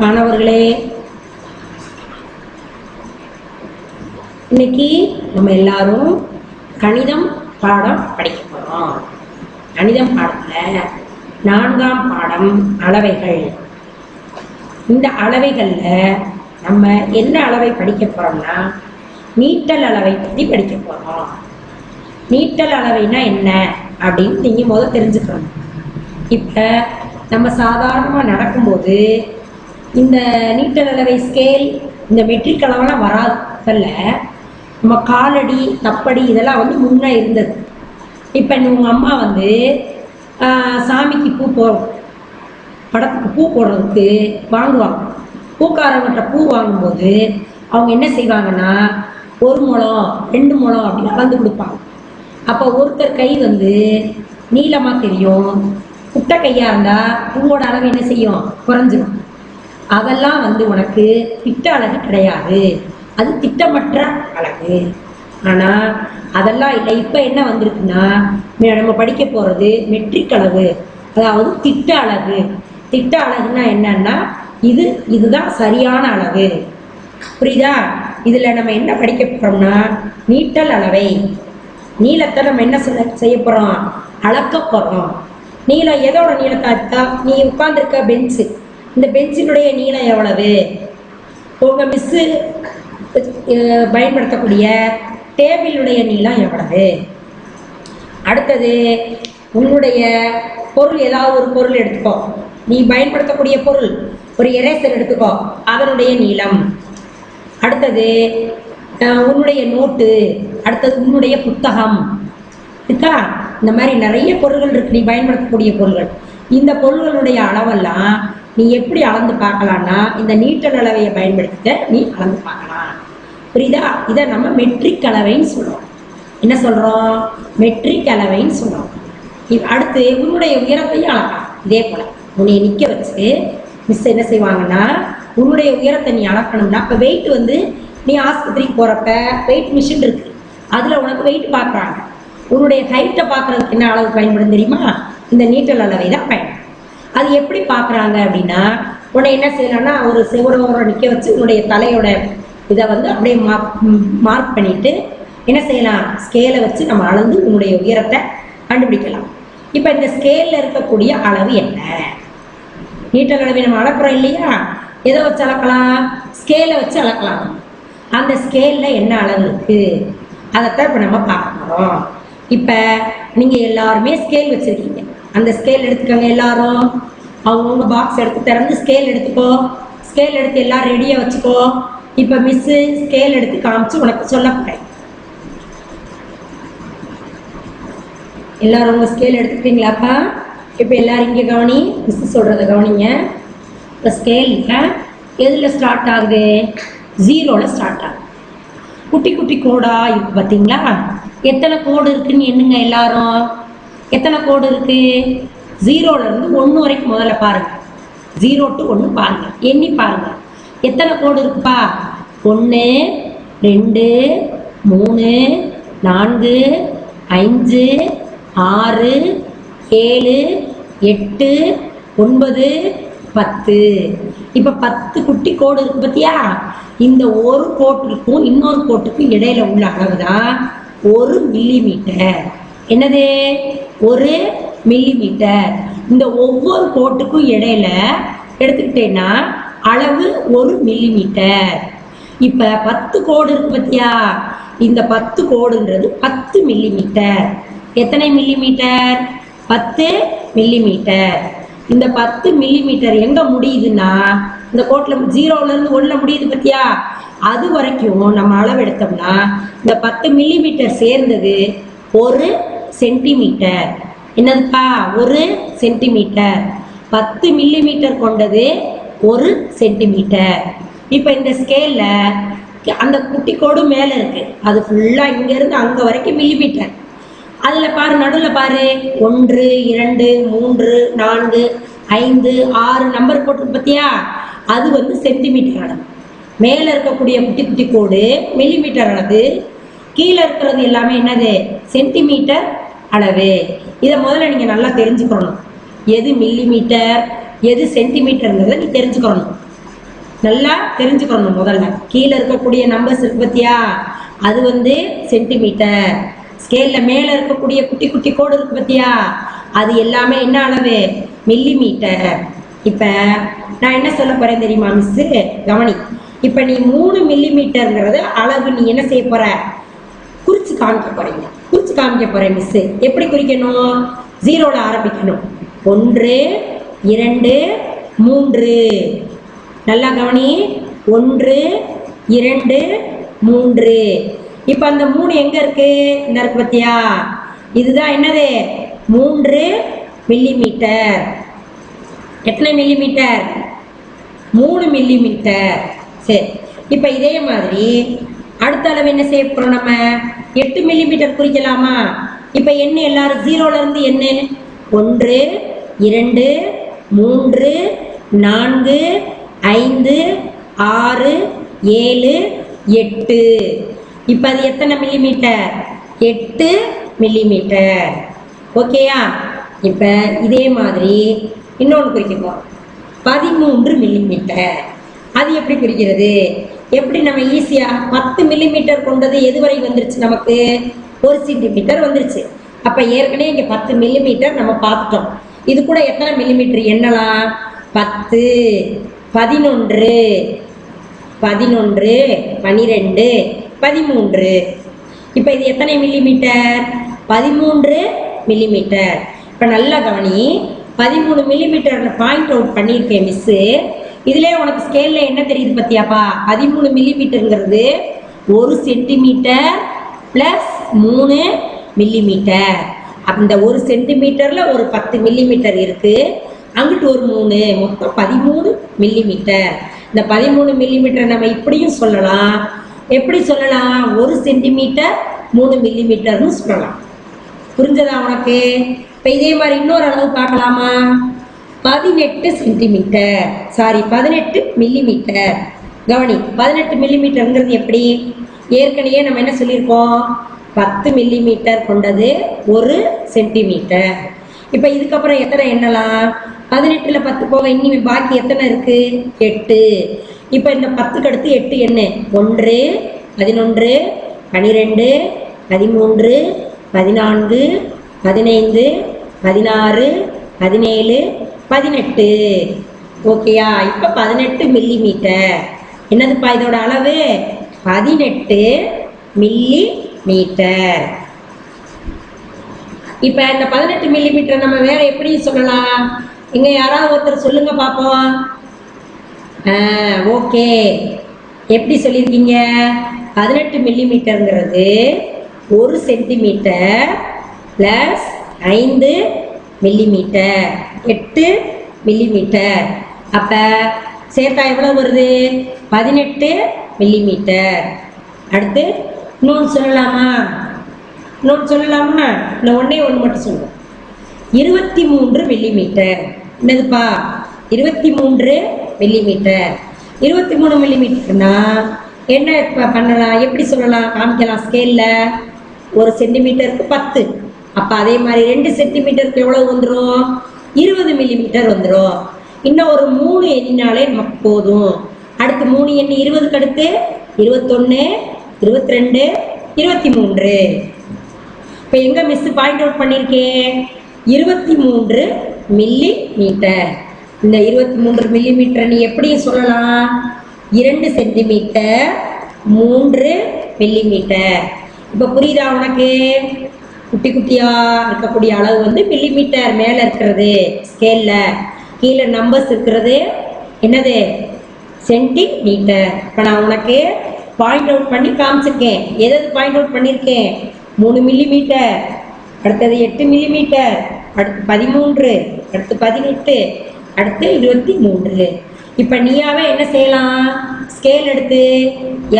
மாணவர்களே இன்னைக்கு நம்ம எல்லாரும் கணிதம் பாடம் படிக்க போறோம். கணிதம் பாடத்துல நான்காம் பாடம் அளவைகள். இந்த அளவைகள்ல நம்ம என்ன அளவை படிக்க போறோம்னா நீட்டல் அளவை பற்றி படிக்க போறோம். நீட்டல் அளவைனா என்ன அப்படின்னு நீங்க முதல் தெரிஞ்சுக்கணும். இப்ப நம்ம சாதாரணமா நடக்கும்போது இந்த நீட்டல் அளவை ஸ்கேல் இந்த மெட்ரிக் அளவெல்லாம் வராதல்ல நம்ம காலடி தப்படி இதெல்லாம் வந்து முன்னே இருந்தது. இப்போ உங்கள் அம்மா வந்து சாமிக்கு பூ போ படத்துக்கு பூ போடுறதுக்கு வாங்குவாங்க. பூக்காரங்கிட்ட பூ வாங்கும்போது அவங்க என்ன செய்வாங்கன்னா ஒரு முழம் ரெண்டு முழம் அப்படின்னு அளந்து கொடுப்பாங்க. அப்போ ஒருத்தர் கை வந்து நீளமாக தெரியும் குட்டை கையாக இருந்தால் பூவோட அளவு என்ன செய்யும்? குறைஞ்சிடும் அதெல்லாம் வந்து உனக்கு திட்ட அழகு கிடையாது. அது திட்டமற்ற அழகு. ஆனால் அதெல்லாம் இல்லை. இப்போ என்ன வந்திருக்குன்னா நம்ம படிக்க போகிறது மெட்ரிக் அளவு. அதாவது திட்ட அழகு. திட்ட அழகுன்னா என்னன்னா இது இதுதான் சரியான அளவு. புரியுதா? இதில் நம்ம என்ன படிக்க போகிறோம்னா நீட்டல் அளவை. நீளத்தை நம்ம என்ன செய்ய செய்ய போகிறோம் அளக்க போகிறோம் நீளம் எதோட நீளத்தை நீ உட்காந்துருக்க பெஞ்சு இந்த பெஞ்சினுடைய நீளம் எவ்வளவு? உங்கள் மிஸ்ஸு பயன்படுத்தக்கூடிய டேபிளுடைய நீளம் எவ்வளவு? அடுத்தது உன்னுடைய பொருள் ஏதாவது ஒரு பொருள் எடுத்துக்கோ. நீ பயன்படுத்தக்கூடிய பொருள் ஒரு எரேசர் எடுத்துக்கோ அதனுடைய நீளம். அடுத்தது உன்னுடைய நோட்டு அடுத்தது உன்னுடைய புத்தகம். இருக்கா இந்த மாதிரி நிறைய பொருள்கள் இருக்கு. நீ பயன்படுத்தக்கூடிய பொருள்கள். இந்த பொருள்களுடைய அளவெல்லாம் நீ எப்படி அளந்து பார்க்கலாம்னா இந்த நீட்டல் அளவையை பயன்படுத்திட்டு நீ அளந்து பார்க்கலாம். புரியுதா? இதை நம்ம மெட்ரிக் அளவைன்னு சொல்றோம். என்ன சொல்றோம்? மெட்ரிக் அளவைன்னு சொல்றோம். அடுத்து உன்னுடைய உயரத்தையும் அளக்கலாம். இதே போல உன்னை நிக்க வச்சு மிஸ் என்ன செய்வாங்கன்னா உன்னுடைய உயரத்தை நீ அளக்கணும்னா இப்போ வெயிட் வந்து நீ ஆஸ்பத்திரிக்கு போறப்ப வெயிட் மிஷின் இருக்கு. அதுல உனக்கு வெயிட் பார்க்குறாங்க. உன்னுடைய ஹைட்டை பார்க்குறதுக்கு என்ன அளவு பயன்படும் தெரியுமா? இந்த நீட்டல் அளவை தான் பயன்படும். அது எப்படி பார்க்குறாங்க அப்படின்னா உன்னை என்ன செய்யலாம்னா ஒரு செவரோட நிற்க வச்சு உன்னுடைய தலையோட இதை வந்து அப்படியே மார்க் பண்ணிட்டு என்ன செய்யலாம்? ஸ்கேலை வச்சு நம்ம அளந்து உன்னுடைய உயரத்தை கண்டுபிடிக்கலாம். இப்போ இந்த ஸ்கேலில் இருக்கக்கூடிய அளவு என்ன? நீட்டல் அளவை நம்ம அளக்குறோம் இல்லையா? எதை வச்சு அளக்கலாம்? ஸ்கேலை வச்சு அளக்கலாம். அந்த ஸ்கேலில் என்ன அளவு இருக்கு? அதைத்தான் இப்போ நம்ம பார்க்க போகிறோம் இப்போ நீங்கள் எல்லாருமே ஸ்கேல் வச்சுருக்கீங்க. அந்த ஸ்கேல் எடுத்துக்கோங்க எல்லாரும். அவங்கவுங்க பாக்ஸ் எடுத்து திறந்து ஸ்கேல் எடுத்துக்கோ. ஸ்கேல் எடுத்து எல்லாம் ரெடியாக வச்சுக்கோ. இப்போ மிஸ்ஸு ஸ்கேல் எடுத்து காமிச்சு உனக்கு சொல்ல போகிறேன் எல்லாரும் உங்கள் ஸ்கேல் எடுத்துக்கிட்டீங்களாப்பா இப்போ எல்லாரும் இங்கே கவனி மிஸ் சொல்கிறத கவனிங்க. இப்போ ஸ்கேல் எதில் ஸ்டார்ட் ஆகுது? ஜீரோவில் ஸ்டார்ட் ஆகுது. குட்டி குட்டி கோடா இருக்கு பார்த்தீங்களா எத்தனை கோடு இருக்குன்னு என்னங்க எல்லாரும். எத்தனை கோடு இருக்கு? ஜீரோல இருந்து ஒன்று வரைக்கும் முதல்ல பாருங்க. ஜீரோ டு ஒன்று பாருங்க. எண்ணி பாருங்க. எத்தனை கோடு இருக்குப்பா? ஒன்று ரெண்டு மூணு நான்கு ஐந்து ஆறு ஏழு எட்டு ஒன்பது பத்து. இப்போ பத்து குட்டி கோடு இருக்கு பார்த்தியா இந்த ஒரு கோட்டுக்கும் இன்னொரு கோட்டுக்கும் இடையில உள்ள அளவு தான் ஒரு மில்லிமீட்டர் என்னது? ஒரு மில்லிமீட்டர் இந்த ஒவ்வொரு கோட்டுக்கும் இடையில எடுத்துக்கிட்டேன்னா அளவு ஒரு மில்லிமீட்டர் இப்ப பத்து கோடு இருக்கு பார்த்தியா இந்த பத்து கோடுன்றது பத்து மில்லிமீட்டர் எத்தனை மில்லிமீட்டர் பத்து மில்லிமீட்டர் இந்த பத்து மில்லிமீட்டர் எங்க முடியுதுன்னா இந்த கோட்ல ஜீரோல இருந்து ஒண்ணுல முடியுது பத்தியா? அது வரைக்கும் நம்ம அளவு எடுத்தோம்னா இந்த பத்து மில்லிமீட்டர் சேர்ந்தது ஒரு சென்டிமீட்டர். என்னதுப்பா? ஒரு சென்டிமீட்டர். பத்து மில்லிமீட்டர் கொண்டது ஒரு சென்டிமீட்டர். இப்போ இந்த ஸ்கேலில் அந்த குட்டி கோடு மேலே இருக்கு. அது ஃபுல்லாக இங்கேருந்து அங்கே வரைக்கும் மில்லிமீட்டர். அதில் பாரு நடுவில் பாரு. ஒன்று இரண்டு மூன்று நான்கு ஐந்து ஆறு நம்பர் போட்டு பார்த்தியா அது வந்து சென்டிமீட்டர் அளவு மேலே இருக்கக்கூடிய குட்டி குட்டி கோடு மில்லிமீட்டர் அளவு கீழே இருக்கிறது எல்லாமே என்னது? சென்டிமீட்டர் அளவு. இதை முதல்ல நீங்கள் நல்லா தெரிஞ்சுக்கணும். எது மில்லிமீட்டர் எது சென்டிமீட்டருங்கிறத நீ தெரிஞ்சுக்கணும். நல்லா தெரிஞ்சுக்கணும் முதல்ல. கீழே இருக்கக்கூடிய நம்பர்ஸ் இருக்கு பார்த்தியா அது வந்து சென்டிமீட்டர் ஸ்கேல்ல மேலே இருக்கக்கூடிய குட்டி குட்டி கோடு இருக்கு பார்த்தியா அது எல்லாமே என்ன அளவு? மில்லி மீட்டர் இப்போ நான் என்ன சொல்ல போறேன் தெரியுமா மிஸ்ஸு கவனி. இப்போ நீ மூணு மில்லி மீட்டருங்கிறது அளவு நீ என்ன செய்ய போற? குறிச்சு காமிக்க போறீங்க. குறிச்சு காமிக்க போறேன் மிஸ் எப்படி குறிக்கணும்? ஜீரோல ஆரம்பிக்கணும். ஒன்று இரண்டு மூன்று. நல்லா கவனி. ஒன்று இரண்டு மூன்று. இப்போ அந்த மூணு எங்க இருக்கு? இந்த இருக்கு பத்தியா? இதுதான் என்னது? மூன்று மில்லிமீட்டர் எத்தனை மில்லிமீட்டர் மூணு மில்லிமீட்டர் சரி. இப்போ இதே மாதிரி அடுத்த அளவு என்ன செய்ய போறோம் நம்ம? எட்டு மில்லிமீட்டர் குறிக்கலாமா? இப்போ என்ன எல்லாரும் ஜீரோல இருந்து என்ன? ஒன்று இரண்டு மூன்று நான்கு ஐந்து ஆறு ஏழு எட்டு. இப்போ அது எத்தனை மில்லிமீட்டர் எட்டு மில்லிமீட்டர் ஓகேயா இப்போ இதே மாதிரி இன்னொன்று குறிக்கப்போம் பதிமூன்று மில்லிமீட்டர் அது எப்படி குறிக்கிறது? எப்படி நம்ம ஈஸியாக பத்து மில்லிமீட்டர் கொண்டது எதுவரை வந்துருச்சு நமக்கு? ஒரு சென்டிமீட்டர் வந்துருச்சு. அப்போ ஏற்கனவே இங்கே பத்து மில்லிமீட்டர் நம்ம பார்த்துட்டோம். இது கூட எத்தனை மில்லிமீட்டர் என்னலாம்? பத்து. பதினொன்று. பதினொன்று. பனிரெண்டு. பதிமூன்று. இப்போ இது எத்தனை மில்லிமீட்டர் பதிமூன்று மில்லிமீட்டர் இப்போ நல்லா கவனி. பதிமூணு மில்லிமீட்டர் பாயிண்ட் அவுட் பண்ணியிருக்கேன் மிஸ்ஸு இதுல உனக்கு ஸ்கேல்ல என்ன தெரியுது பத்தியாப்பா? பதிமூணு மில்லிமீட்டருங்கிறது ஒரு சென்டிமீட்டர் ப்ளஸ் மூணு மில்லிமீட்டர் அந்த ஒரு சென்டிமீட்டரில் ஒரு பத்து மில்லிமீட்டர் இருக்குது அங்கிட்டு ஒரு மூணு மொத்தம் பதிமூணு மில்லிமீட்டர் இந்த பதிமூணு மில்லிமீட்டர் நம்ம இப்படியும் சொல்லலாம். எப்படி சொல்லலாம்? ஒரு சென்டிமீட்டர் மூணு மில்லிமீட்டர்னு சொல்லலாம். புரிஞ்சதா உனக்கு? இப்போ இதே மாதிரி இன்னொரு அளவு பார்க்கலாமா? பதினெட்டு சென்டிமீட்டர் சாரி பதினெட்டு மில்லிமீட்டர் கவனி பதினெட்டு மில்லிமீட்டருங்கிறது எப்படி? ஏற்கனவே நம்ம என்ன சொல்லியிருக்கோம்? பத்து மில்லிமீட்டர் கொண்டது ஒரு சென்டிமீட்டர் இப்போ இதுக்கப்புறம் எத்தனை எண்ணலாம்? பதினெட்டில் பத்து போக இன்னி பாக்கி எத்தனை இருக்கு? எட்டு. இப்போ இந்த பத்துக்கு அடுத்து எட்டு எண்ணு ஒன்று பதினொன்று பனிரெண்டு பதிமூன்று பதினான்கு பதினைந்து பதினாறு பதினேழு பதினெட்டு. ஓகேயா? இப்போ பதினெட்டு மில்லி மீட்டர் என்னதுப்பா இதோட அளவு? பதினெட்டு மில்லி மீட்டர் இப்போ இந்த பதினெட்டு மில்லி மீட்டர் நம்ம வேற எப்படி சொல்லலாம்? இங்க யாராவது ஒருத்தர் சொல்லுங்க பார்ப்போம் ஓகே. எப்படி சொல்லியிருக்கீங்க? பதினெட்டு மில்லிமீட்டருங்கிறது ஒரு சென்டிமீட்டர் ப்ளஸ் ஐந்து மில்லிமீட்டர் எட்டு மில்லிமீட்டர் அப்போ சேர்த்தா எவ்வளோ வருது? பதினெட்டு மில்லிமீட்டர் அடுத்து இன்னொன்று சொல்லலாமா? இன்னொன்று சொல்லலாமா? இல்லை ஒன்றே ஒன்று மட்டும் சொல்லுவோம் இருபத்தி மூன்று மில்லிமீட்டர் என்னதுப்பா? இருபத்தி மூன்று மில்லிமீட்டர் இருபத்தி மூணு மில்லிமீட்டர்னா என்ன இப்போ பண்ணலாம்? எப்படி சொல்லலாம்? காமிக்கலாம். ஸ்கேலில் ஒரு சென்டிமீட்டருக்கு பத்து. அப்போ அதே மாதிரி ரெண்டு சென்டிமீட்டருக்கு எவ்வளோ வந்துடும் இருபது மில்லிமீட்டர் வந்துடும் இன்னும் ஒரு மூணு எண்ணினாலே நமக்கு போதும். அடுத்து மூணு எண்ணி இருபதுக்கு அடுத்து இருபத்தொன்று இருபத்தி ரெண்டு இருபத்தி மூன்று இப்போ எங்கே மிஸ் பாயிண்ட் அவுட் பண்ணியிருக்கேன் இருபத்தி மூன்று மில்லி மீட்டர் இந்த இருபத்தி மூன்று மில்லி மீட்டர் நீ எப்படி சொல்லலாம்? இரண்டு சென்டிமீட்டர் மூன்று மில்லி மீட்டர் இப்போ புரியுதா உனக்கு? குட்டி குட்டியா இருக்கக்கூடிய அளவு வந்து மில்லிமீட்டர் மேலே இருக்கிறது. ஸ்கேலில் கீழே நம்பர்ஸ் இருக்கிறது. என்னது? சென்டிமீட்டர் இப்போ நான் உனக்கு பாயிண்ட் அவுட் பண்ணி காமிச்சிருக்கேன். எது பாயிண்ட் அவுட் பண்ணியிருக்கேன் மூணு மில்லிமீட்டர் அடுத்தது எட்டு மில்லிமீட்டர் அடுத்து பதிமூன்று. அடுத்து பதினெட்டு. அடுத்து இருபத்தி மூன்று. இப்போ நீயாவே என்ன செய்யலாம்? ஸ்கேல் எடுத்து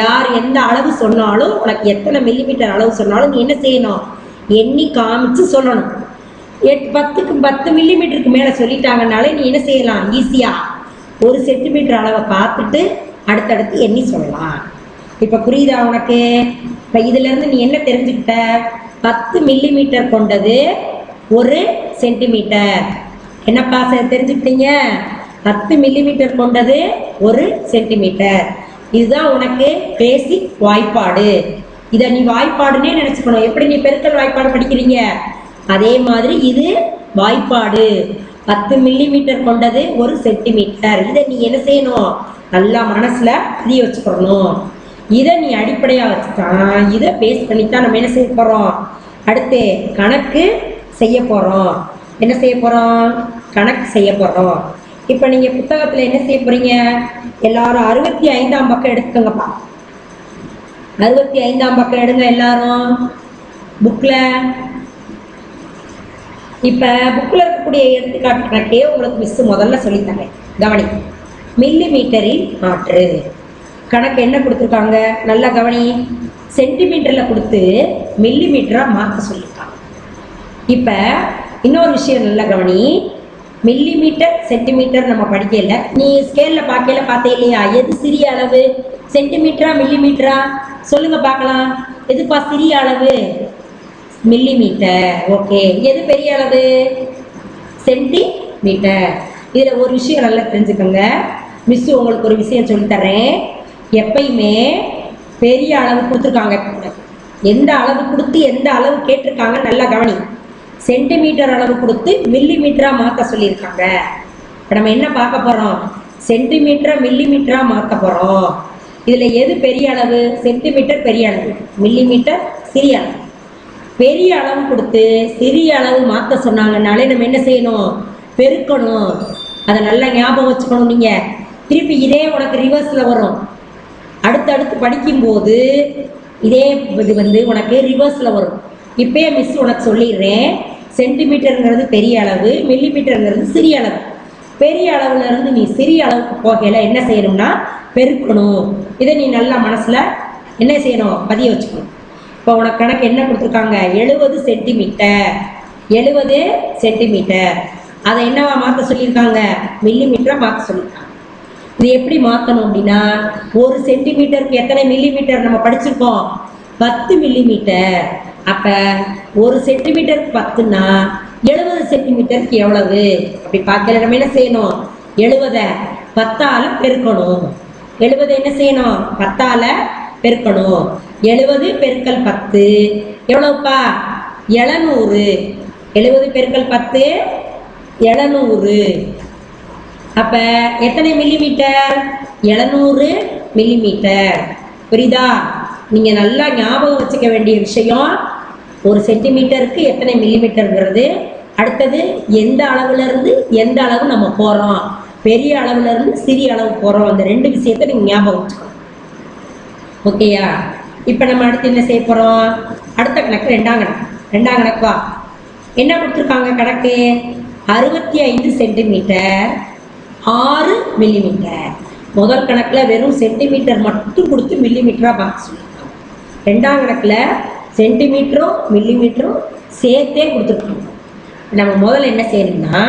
யார் எந்த அளவு சொன்னாலும் உனக்கு எத்தனை மில்லிமீட்டர் அளவு சொன்னாலும் நீ என்ன செய்யணும்? எண்ணி காமிச்சு சொல்லணும். எட்டு பத்துக்கு பத்து மில்லிமீட்டருக்கு மேலே சொல்லிட்டாங்கனாலே நீ என்ன செய்யலாம்? ஈஸியாக ஒரு சென்டிமீட்டர் அளவை பார்த்துட்டு அடுத்தடுத்து எண்ணி சொல்லலாம். இப்போ புரியுதா உனக்கு? இப்போ இதுலேருந்து நீ என்ன தெரிஞ்சுக்கிட்ட? பத்து மில்லிமீட்டர் கொண்டது ஒரு சென்டிமீட்டர் என்னப்பா சார் தெரிஞ்சுக்கிட்டீங்க? பத்து மில்லிமீட்டர் கொண்டது ஒரு சென்டிமீட்டர் இதுதான் உனக்கு பேசிக் வாய்ப்பாடு. இதை நீ வாய்ப்பாடுன்னே நினைச்சுக்கணும். எப்படி நீ பெருக்கல் வாய்ப்பாடு படிக்கிறீங்க? அதே மாதிரி இது வாய்ப்பாடு. பத்து மில்லிமீட்டர் கொண்டது ஒரு சென்டிமீட்டர் இதை நீ என்ன செய்யணும்? நல்லா மனசுல பதிய வச்சுக்கணும். இதை நீ அடிப்படையா வச்சுதான் இதை பேஸ் பண்ணித்தான் நம்ம என்ன செய்ய போறோம்? அடுத்து கணக்கு செய்ய போறோம். என்ன செய்ய போறோம்? கணக்கு செய்ய போறோம். இப்போ நீங்க புத்தகத்துல என்ன செய்ய போறீங்க? எல்லாரும் அறுபத்தி ஐந்தாம் பக்கம் எடுத்துக்கோங்கப்பா. அறுபத்தி ஐந்தாம் பக்கம் எடுங்க எல்லாரும். புக்ல இப்ப புக்ல இருக்கக்கூடிய எடுத்துக்காட்டு கணக்கே உங்களுக்கு மிஸ் முதல்ல சொல்லித்தரேன். கவனி. மில்லி மீட்டரில் ஆற்று கணக்கு என்ன கொடுத்துருக்காங்க? நல்லா கவனி. சென்டிமீட்டர்ல கொடுத்து மில்லி மீட்டரா மாற்ற சொல்லியிருக்காங்க. இப்ப இன்னொரு விஷயம் நல்லா கவனி. மில்லி மீட்டர் சென்டிமீட்டர் நம்ம படிக்கல நீ ஸ்கேல்ல பார்க்கல பார்த்தே இல்லையா? எது சிறிய அளவு? சென்டிமீட்டரா மில்லி மீட்டரா சொல்லுங்க பார்க்கலாம். எதுப்பா சிறிய அளவு? மில்லி மீட்டர் ஓகே எது பெரிய அளவு? சென்டிமீட்டர் இதுல ஒரு விஷயம் நல்லா தெரிஞ்சுக்கோங்க. மிஸ் உங்களுக்கு ஒரு விஷயம் சொல்லித்தரேன் எப்பயுமே பெரிய அளவு கொடுத்துருக்காங்க. எந்த அளவு கொடுத்து எந்த அளவு கேட்டிருக்காங்க நல்லா கவனி. சென்டிமீட்டர் அளவு கொடுத்து மில்லி மீட்டரா மாற்ற சொல்லியிருக்காங்க. இப்போ நம்ம என்ன பார்க்க போறோம்? சென்டிமீட்டரா மில்லி மீட்டரா மாற்ற போறோம். இதுல எது பெரிய அளவு? சென்டிமீட்டர் பெரிய அளவு. மில்லி மீட்டர் சிறிய அளவு. பெரிய அளவு கொடுத்து சிறிய அளவு மாற்ற சொன்னாங்கனாலே நம்ம என்ன செய்யணும்? பெருக்கணும். அதை நல்லா ஞாபகம் வச்சுக்கணும் நீங்க. திருப்பி இதே உனக்கு ரிவர்ஸ்ல வரும். அடுத்தடுத்து படிக்கும்போது இதே இது வந்து உனக்கு ரிவர்ஸ்ல வரும். இப்பயே மிஸ் உனக்கு சொல்லிடுறேன். சென்டிமீட்டருங்கிறது பெரிய அளவு மில்லிமீட்டருங்கிறது சிறிய அளவு. பெரிய அளவுல இருந்து நீ சிறிய அளவுக்கு போகையில என்ன செய்யணும்னா பெருக்கணும். இதை நீ நல்லா மனசுல என்ன செய்யணும்? பதிய வச்சுக்கணும். இப்போ உனக்கு கணக்கு என்ன கொடுத்துருக்காங்க? எழுபது சென்டிமீட்டர் எழுபது சென்டிமீட்டர் அதை என்னவா மாற்ற சொல்லியிருக்காங்க? மில்லி மீட்டரா மாற்ற சொல்லியிருக்காங்க. இது எப்படி மாற்றணும் அப்படின்னா ஒரு சென்டிமீட்டருக்கு எத்தனை மில்லி மீட்டர் நம்ம படிச்சிருக்கோம்? பத்து மில்லி மீட்டர் அப்ப ஒரு சென்டிமீட்டருக்கு பத்துனா எழுபது சென்டிமீட்டருக்கு எவ்வளவு? அப்படி பார்க்கல நம்ம என்ன செய்யணும்? எழுபதை பத்தால பெருக்கணும். எழுபது என்ன செய்யணும்? பத்தால பெருக்கணும். எழுபது பெருக்கல் பத்து. எவ்வளவுப்பா? எழுநூறு. எழுபது பெருக்கல் பத்து எழுநூறு. அப்ப எத்தனை மில்லிமீட்டர் எழுநூறு மில்லிமீட்டர் புரியுதா? நீங்க நல்லா ஞாபகம் வச்சுக்க வேண்டிய விஷயம் ஒரு சென்டிமீட்டருக்கு எத்தனை மில்லிமீட்டருங்கிறது அடுத்தது எந்த அளவுலேருந்து எந்த அளவு நம்ம போகிறோம் பெரிய அளவுலேருந்து சிறிய அளவு போகிறோம் அந்த ரெண்டு விஷயத்தை நீங்கள் ஞாபகம் வச்சுக்கணும் ஓகேயா இப்போ நம்ம அடுத்து என்ன செய்ய போகிறோம் அடுத்த கணக்கு ரெண்டாம் கணக்கு. ரெண்டாம் கணக்கா என்ன கொடுத்துருக்காங்க கணக்கு? அறுபத்தி ஐந்து சென்டிமீட்டர் ஆறு மில்லிமீட்டர் முதல் கணக்கில் வெறும் சென்டிமீட்டர் மட்டும் கொடுத்து மில்லிமீட்டராக பார்க்க சொல்லியிருக்காங்க ரெண்டாம் கணக்கில் சென்டிமீட்டரும் மில்லிமீட்டரும் சேர்த்தே கொடுத்துருக்கோம் நம்ம முதல்ல என்ன செய்யணும்னா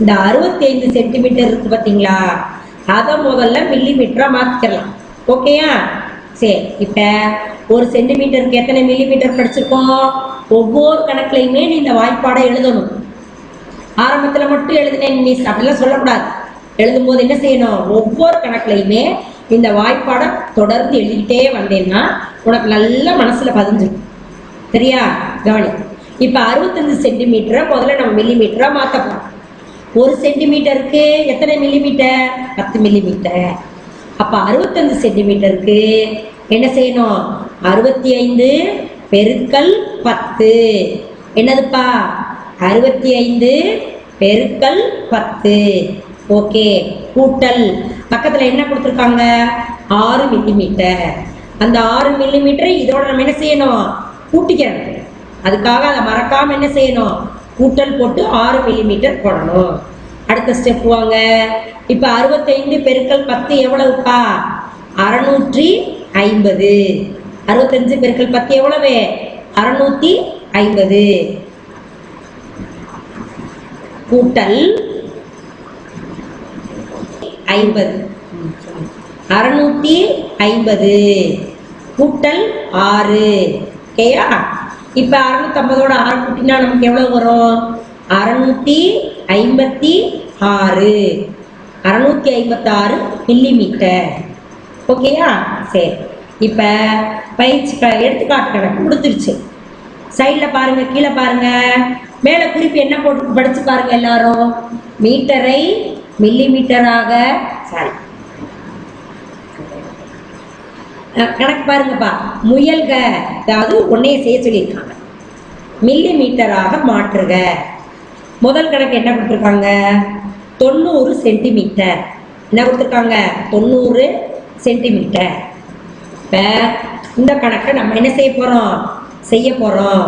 இந்த அறுபத்தைந்து சென்டிமீட்டர் இருக்கு பார்த்தீங்களா அதை முதல்ல மில்லிமீட்டராக மாத்திக்கலாம். ஓகேயா சரி இப்போ ஒரு சென்டிமீட்டருக்கு எத்தனை மில்லிமீட்டர் படிச்சிருக்கோம்? ஒவ்வொரு கணக்குலையுமே நீ இந்த வாய்ப்பாடை எழுதணும். ஆரம்பத்தில் மட்டும் எழுதினேன் நீ அப்படிலாம் சொல்லக்கூடாது. எழுதும்போது என்ன செய்யணும்? ஒவ்வொரு கணக்குலையுமே இந்த வாய்ப்பாடை தொடர்ந்து எழுதிக்கிட்டே வந்தேன்னா உனக்கு நல்ல மனசில் பதிஞ்சிடும் சரியா? கவனி இப்ப அறுபத்தஞ்சு சென்டிமீட்டரை முதல்ல நம்ம மில்லிமீட்டரா மாத்த போறோம் ஒரு சென்டிமீட்டருக்கு எத்தனை மில்லிமீட்டர் பத்து மில்லிமீட்டர் அப்ப அறுபத்தஞ்சு சென்டிமீட்டருக்கு என்ன செய்யணும்? அறுபத்தி ஐந்து பெருக்கல் பத்து. என்னதுப்பா? அறுபத்தி ஐந்து பெருக்கல் பத்து. ஓகே கூட்டல். பக்கத்துல என்ன கொடுத்துருக்காங்க? ஆறு மில்லிமீட்டர் அந்த ஆறு மில்லிமீட்டர் இதோட நம்ம என்ன செய்யணும்? கூட்டிக்கணும் அதுக்காக அதை மறக்காமல் என்ன செய்யணும்? கூட்டல் போட்டு ஆறு மில்லிமீட்டர் போடணும். அடுத்த ஸ்டெப் வாங்க. இப்போ அறுபத்தைந்து பெருக்கல் பத்து எவ்வளவுப்பா அறுநூற்றி ஐம்பது. அறுபத்தஞ்சு பெருக்கல் பத்து எவ்வளவு? அறுநூத்தி ஐம்பது. கூட்டல் ஐம்பது. அறுநூத்தி ஐம்பது. கூட்டல் ஆறு. ஓகேயா? இப்போ அறுநூத்தம்பதோட ஆறு கூட்டினா நமக்கு எவ்வளோ வரும்? அறுநூத்தி ஐம்பத்தி ஆறு. அறுநூத்தி ஐம்பத்தாறு மில்லிமீட்டர் ஓகேயா? சரி. இப்போ பயிற்சி எடுத்துக்காட்டு கணக்கு கொடுத்துருச்சு சைடில் பாருங்கள் கீழே பாருங்கள் மேலே குறிப்பு என்ன போட்டு படித்து பாருங்கள் எல்லாரும். மீட்டரை மில்லி மீட்டராக சாரி கணக்கு பாருங்கப்பா. முயல்க. அதாவது ஒன்னைய செய்ய சொல்லியிருக்காங்க. மில்லி மீட்டராக மாற்றுக. முதல் கணக்கு என்ன கொடுத்துருக்காங்க? தொண்ணூறு சென்டிமீட்டர் என்ன கொடுத்துருக்காங்க? தொண்ணூறு சென்டிமீட்டர் இப்போ இந்த கணக்கை நம்ம என்ன செய்ய போகிறோம் செய்ய போகிறோம்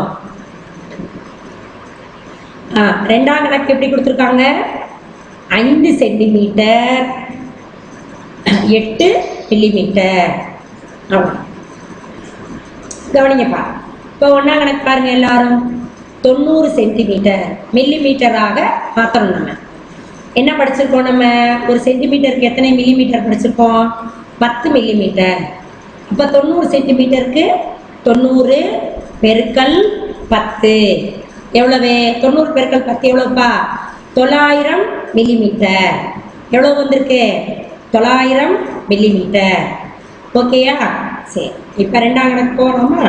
ஆ ரெண்டாம் கணக்கு எப்படி கொடுத்துருக்காங்க? ஐந்து சென்டிமீட்டர் எட்டு மில்லிமீட்டர் அவ்வளோ கவனிங்கப்பா. இப்போ ஒன்றா கணக்கு பாருங்க எல்லாரும். தொண்ணூறு சென்டிமீட்டர் மில்லி மீட்டராக மாற்றணும் நம்ம. என்ன படிச்சிருக்கோம் நம்ம? ஒரு சென்டிமீட்டருக்கு எத்தனை மில்லி மீட்டர் படிச்சிருக்கோம்? பத்து மில்லி மீட்டர் அப்போ தொண்ணூறு சென்டிமீட்டருக்கு தொண்ணூறு பெருக்கல் பத்து. எவ்வளவு? தொண்ணூறு பெருக்கல் பத்து எவ்வளோப்பா தொள்ளாயிரம் மில்லி மீட்டர் எவ்வளோ வந்திருக்கு? தொள்ளாயிரம் மில்லி மீட்டர் ஓகேயா? சரி. இப்போ ரெண்டாம் கணக்கு போகணுமா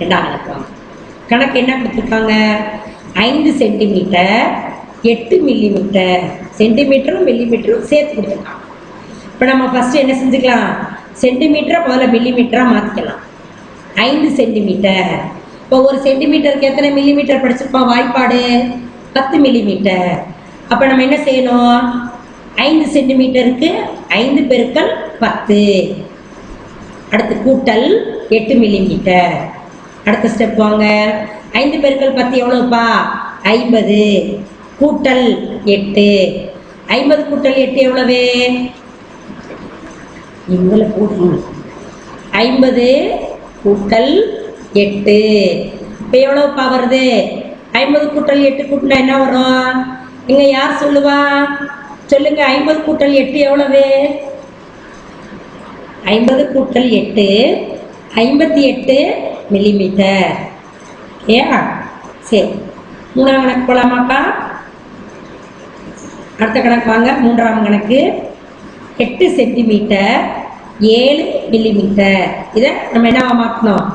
ரெண்டாம் கணக்கு வாங்க கணக்கு என்ன கொடுத்துருக்காங்க? ஐந்து சென்டிமீட்டர் எட்டு மில்லிமீட்டர் சென்டிமீட்டரும் மில்லிமீட்டரும் சேர்த்து கொடுத்துருக்காங்க. இப்போ நம்ம ஃபஸ்ட்டு என்ன செஞ்சுக்கலாம்? சென்டிமீட்டரை முதல்ல மில்லிமீட்டராக மாற்றிக்கலாம் ஐந்து சென்டிமீட்டர். இப்போ ஒரு சென்டிமீட்டருக்கு எத்தனை மில்லிமீட்டர் படிச்சிருப்போம்? வாய்ப்பாடு பத்து மில்லிமீட்டர். அப்போ நம்ம என்ன செய்யணும்? ஐந்து சென்டிமீட்டருக்கு ஐந்து பெருக்கள் பத்து. அடுத்து கூட்டல் எட்டு மில்லிமீட்டர் அடுத்த ஸ்டெப் வாங்க. ஐந்து பெருக்கள் பத்து எவ்வளோப்பா ஐம்பது. கூட்டல் எட்டு. ஐம்பது கூட்டல் எட்டு எவ்வளவு? இவ்வளோ கூட்டணும் ஐம்பது கூட்டல் எட்டு. இப்போ எவ்வளோப்பா வருது? ஐம்பது கூட்டல் எட்டு கூட்டினா என்ன வரும்? இங்கே யார் சொல்லுவா? சொல்லுங்க ஐம்பது கூட்டல் எட்டு எவ்வளவு? ஐம்பது கூட்டல் எட்டு ஐம்பத்தி எட்டு மில்லிமீட்டர் ஓகேயா சரி. மூணாம் கணக்கு போகலாமாக்கா அடுத்த கணக்கு வாங்க. மூன்றாம் கணக்கு எட்டு சென்டிமீட்டர் ஏழு மில்லிமீட்டர் இதை நம்ம என்ன மாற்றணும்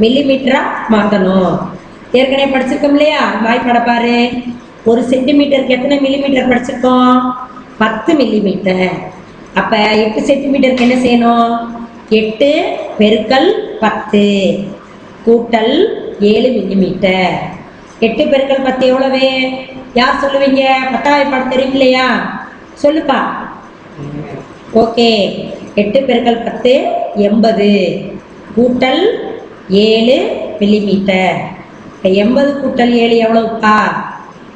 மில்லிமீட்டராக மாற்றணும் ஏற்கனவே படிச்சிருக்கோம் இல்லையா? வாய்ப்பாட பாரு. ஒரு சென்டிமீட்டருக்கு எத்தனை மில்லிமீட்டர் படிச்சிருக்கோம்? பத்து மில்லிமீட்டர் அப்போ எட்டு சென்டிமீட்டருக்கு என்ன செய்யணும்? எட்டு பெருக்கல் பத்து. கூட்டல் ஏழு மில்லிமீட்டர். எட்டு பெருக்கல் பத்து எவ்வளவு? யார் சொல்லுவீங்க? பத்தாவது படம் தெரியும் இல்லையா? சொல்லுப்பா. ஓகே. எட்டு பெருக்கல் பத்து எண்பது. கூட்டல் ஏழு மில்லிமீட்டர். இப்போ எண்பது கூட்டல் ஏழு எவ்வளவுப்பா?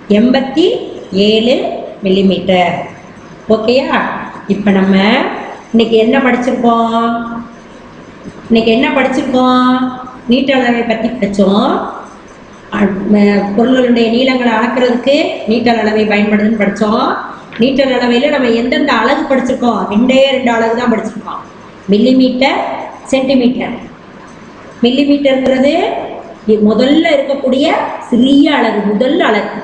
எண்பத்தி ஏழு மில்லிமீட்டர். ஓகேயா? இப்போ நம்ம இன்னைக்கு என்ன படிச்சிருக்கோம்? இன்னைக்கு என்ன படிச்சிருக்கோம்? நீட்டளவை பற்றி படித்தோம் பொருள்களுடைய நீளங்களை அளக்கிறதுக்கு நீட்டல் அளவை பயன்படுதுன்னு படித்தோம் நீட்டல் அளவையில் நம்ம எந்தெந்த அலகு படிச்சிருக்கோம்? ரெண்டே ரெண்டு அலகு தான் படிச்சிருக்கோம். மில்லிமீட்டர் சென்டிமீட்டர் மில்லி மீட்டருங்கிறது முதல்ல இருக்கக்கூடிய சிறிய அலகு முதல் அலகு.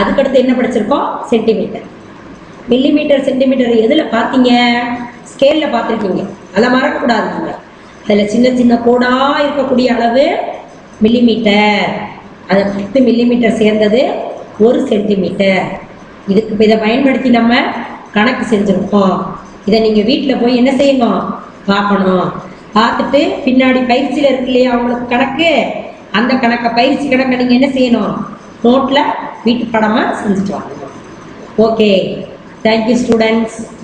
அதுக்கடுத்து என்ன படிச்சிருக்கோம்? சென்டிமீட்டர் மில்லிமீட்டர் சென்டிமீட்டர் எதில் பார்த்தீங்க ஸ்கேலில் பார்த்துருக்கீங்க அதை மறக்கக்கூடாது நீங்கள் அதில் சின்ன சின்ன கோடாக இருக்கக்கூடிய அளவு மில்லிமீட்டர் அது பத்து மில்லிமீட்டர் சேர்ந்தது ஒரு சென்டிமீட்டர் இதுக்கு இப்போ இதை பயன்படுத்தி நம்ம கணக்கு செஞ்சுருக்கோம். இதை நீங்கள் வீட்டில் போய் என்ன செய்யணும் பார்க்கணும். பார்த்துட்டு பின்னாடி பயிற்சியில் இருக்கு இல்லையா அவங்களுக்கு கணக்கு? அந்த கணக்கை பயிற்சி கணக்கை நீங்கள் என்ன செய்யணும்? நோட்டில் வீட்டு படமாக செஞ்சுட்டு வாங்க. Okay Thank you students.